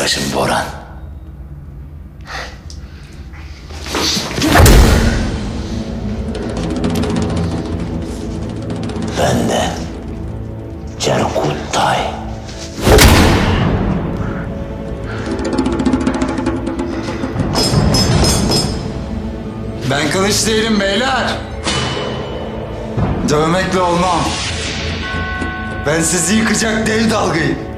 Boran. Ben de Cerkuttay. Ben kılıç değilim beyler. Dövmekle olmam. Ben sizi yıkacak dev dalgayım.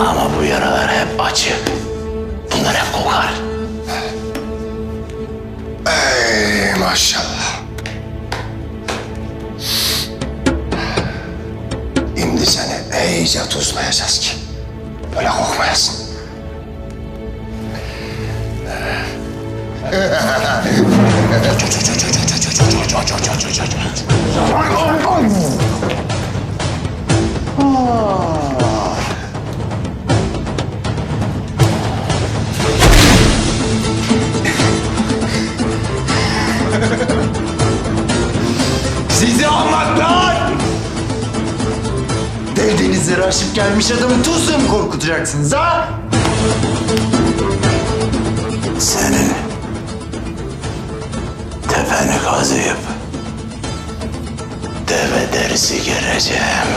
Ama bu yaralar hep açık. Bunlar hep kokar. Ey maşallah. Şimdi seni iyice tuzlayacağız ki böyle kokmayasın. Sizi almak lan! Dev denizleri aşıp gelmiş adamı tuzla mı korkutacaksınız ha? Senin tepeni kazıyıp deve derisi gereceğim.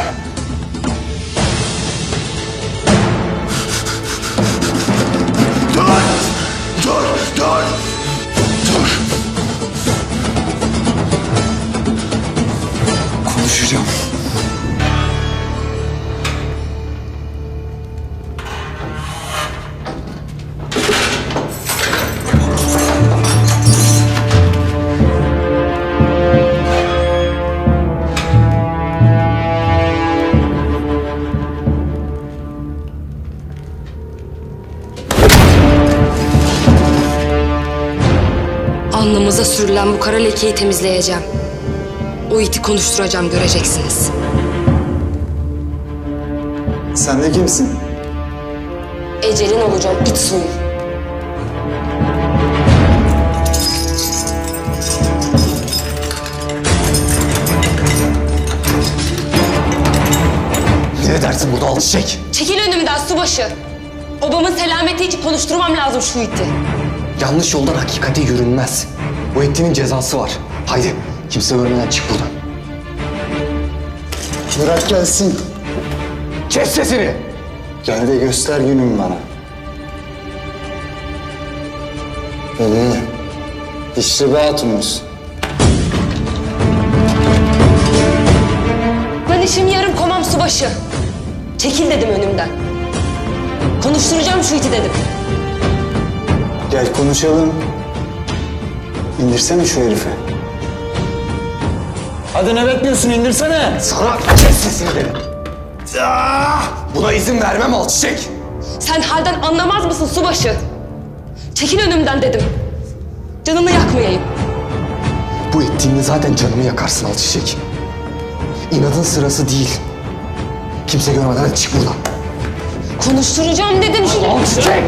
Alnımıza sürülen bu kara lekeyi temizleyeceğim. O iti konuşturacağım göreceksiniz. Sen de kimsin? Ecelin olacağım it suyu. Ne dersin burada al çiçek? Çekil önümden subaşı. Obamın selameti için konuşturmam lazım şu iti. Yanlış yoldan hakikate yürünmez. Bu ettiğinin cezası var. Haydi kimse görmeden çık buradan. Bırak gelsin. Kes sesini. Gel de göster günüm bana. Öyle. İşte be hatunuz. Ben işim yarım komam subaşı. Çekil dedim önümden. Konuşturacağım şu iti dedim. Gel konuşalım. İndirsene şu herifi. Hadi ne bekliyorsun indirsene. Sana kes sesini dedim. Ah, buna izin vermem al çiçek. Sen halden anlamaz mısın subaşı? Çekil önümden dedim. Canımı yakmayayım. Bu ettiğinde zaten canımı yakarsın al çiçek. İnadın sırası değil. Kimse görmeden çık buradan. Konuşturacağım dedim. Al çiçek.